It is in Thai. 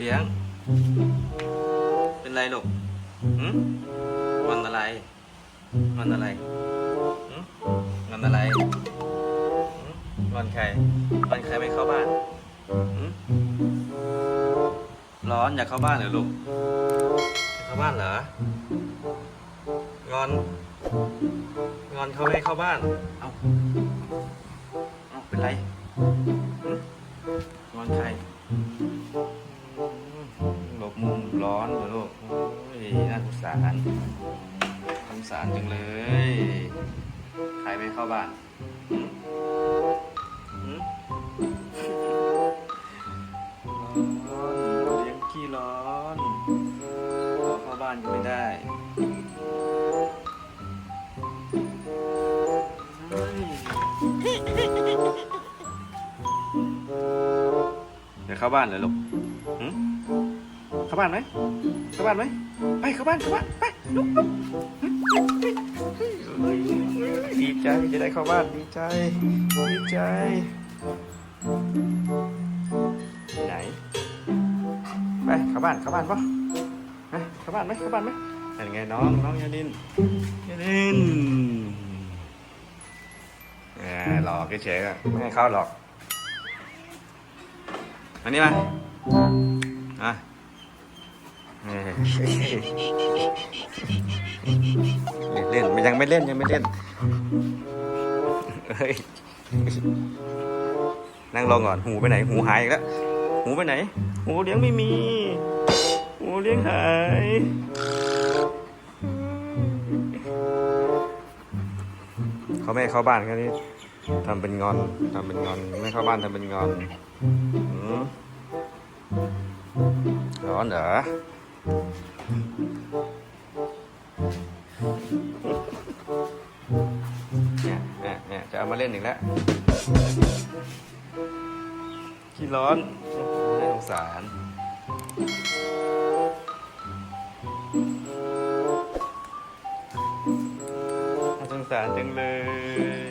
เลี้ยง เป็นไรลูกหืมงอนอะไรงอนอะไรหืมงอนอะไรหืมงอนใครงอนใครไม่เข้าบ้านหืมร้อนอยากเข้าบ้านเหรอลูกอยากเข้าบ้านเหรองอน งอนเขาไม่เข้าบ้าน เอาเอาเป็นไร งอนใคร ร้อนเหรอลูกโอ้ยน่าสงสารสงสารจังเลย ใครไม่เข้าบ้านหึหึร้อนเลี้ยงขี้ร้อนขอเข้าบ้านก็ไม่ได้เดี๋ยวเข้าบ้านเลยลูกหึ เข้าบ้านไหมเข้าบ้านไหมไปเข้าบ้านเข้าบ้านไปลุกลุกหึเฮ้ยดีใจจะได้เข้าบ้านดีใจดีใจ ไหนไปเข้าบ้านเข้าบ้านปะฮะเข้าบ้านไหมเข้าบ้านไหมเป็นไงน้องน้องยาดินยาดินแหมหลอกเฉยๆอะไม่ให้เข้าหรอกอันนี้มาอะ เอ้ยเล่นมันยังไม่เล่นยังไม่เล่นเฮ้ยนั่งลงก่อนหูไปไหน หูหายอีกแล้วหูไปไหน หูเลี้ยงไม่มี หูเลี้ยงหายเขาไม่เข้าบ้านแค่นี้ทำเป็นงอนทำเป็นงอน ไม่เข้าบ้านทำเป็นงอนอืมร้อนเหรอ เนี่ยเนี่ยเนี่ยจะเอามาเล่นอีกแล้วขี้ร้อนน่าสงสารน่าสงสารจังเลย